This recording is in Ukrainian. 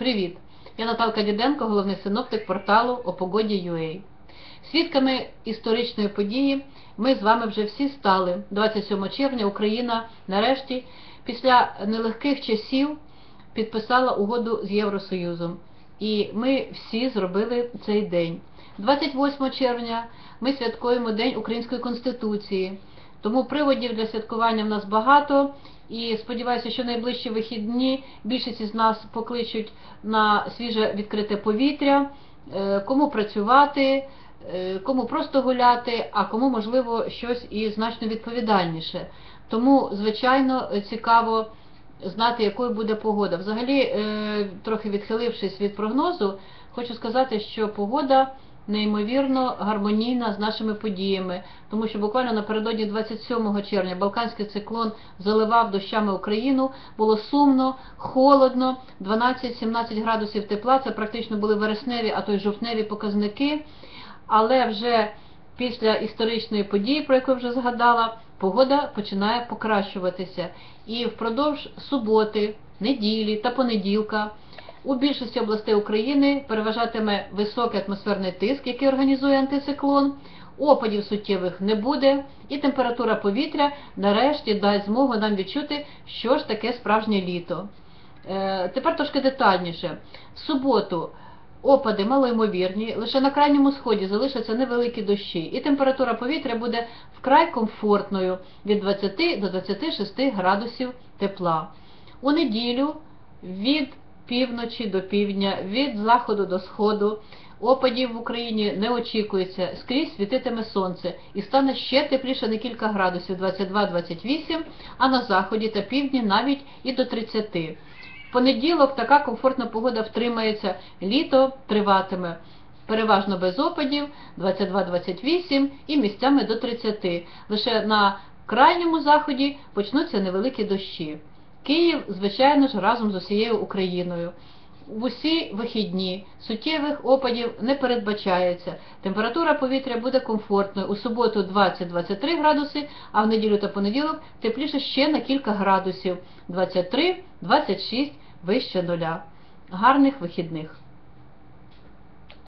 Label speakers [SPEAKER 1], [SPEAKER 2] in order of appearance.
[SPEAKER 1] Привіт! Я Наталка Діденко, головний синоптик порталу о погоді.ua. Свідками історичної події ми з вами вже всі стали. 27 червня Україна нарешті після нелегких часів підписала угоду з Євросоюзом. І ми всі зробили цей день. 28 червня ми святкуємо День Української Конституції. Тому приводів для святкування в нас багато. І сподіваюся, що найближчі вихідні більшість із нас покличуть на свіже відкрите повітря, е, кому працювати, е, кому просто гуляти, а кому можливо щось і значно відповідальніше. Тому, звичайно, цікаво знати, якою буде погода. Взагалі, е, трохи відхилившись від прогнозу, хочу сказати, що погода неймовірно гармонійна з нашими подіями, тому що буквально напередодні 27 червня Балканський циклон заливав дощами Україну, було сумно, холодно, 12-17 градусів тепла. Це практично були вересневі, а то й жовтневі показники. Але вже після історичної події, про яку вже згадала, погода починає покращуватися. І впродовж суботи, неділі та понеділка. У більшості областей України переважатиме високий атмосферний тиск, який організує антициклон. Опадів суттєвих не буде, і температура повітря нарешті дасть змогу нам відчути, що ж таке справжнє літо. Е, тепер трошки детальніше. В суботу опади малоймовірні, лише на крайньому сході залишаться невеликі дощі, і температура повітря буде вкрай комфортною від 20 до 26 градусів тепла. У неділю від півночі до півдня, від заходу до сходу. Опадів в Україні не очікується, скрізь світитиме сонце і стане ще тепліше на кілька градусів 22-28, а на заході та півдні навіть і до 30. В понеділок така комфортна погода втримається, літо триватиме. Переважно без опадів 22-28 і місцями до 30. Лише на крайньому заході почнуться невеликі дощі. Київ, звичайно ж, разом з усією Україною. В усі вихідні суттєвих опадів не передбачається. Температура повітря буде комфортною. У суботу 20-23 градуси, а в неділю та понеділок тепліше ще на кілька градусів 23-26 вище нуля. Гарних вихідних!